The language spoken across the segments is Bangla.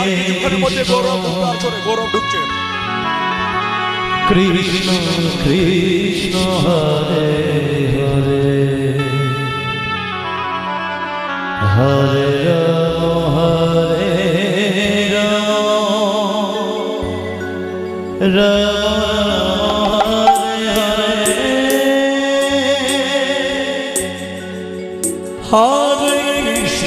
আর কিছুক্ষণ Krishna Krishna Hare Hare. Hare Hare Ram.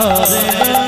Oh,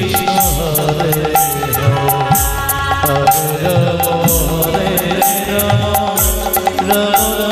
Ram Ram Ram Ram Ram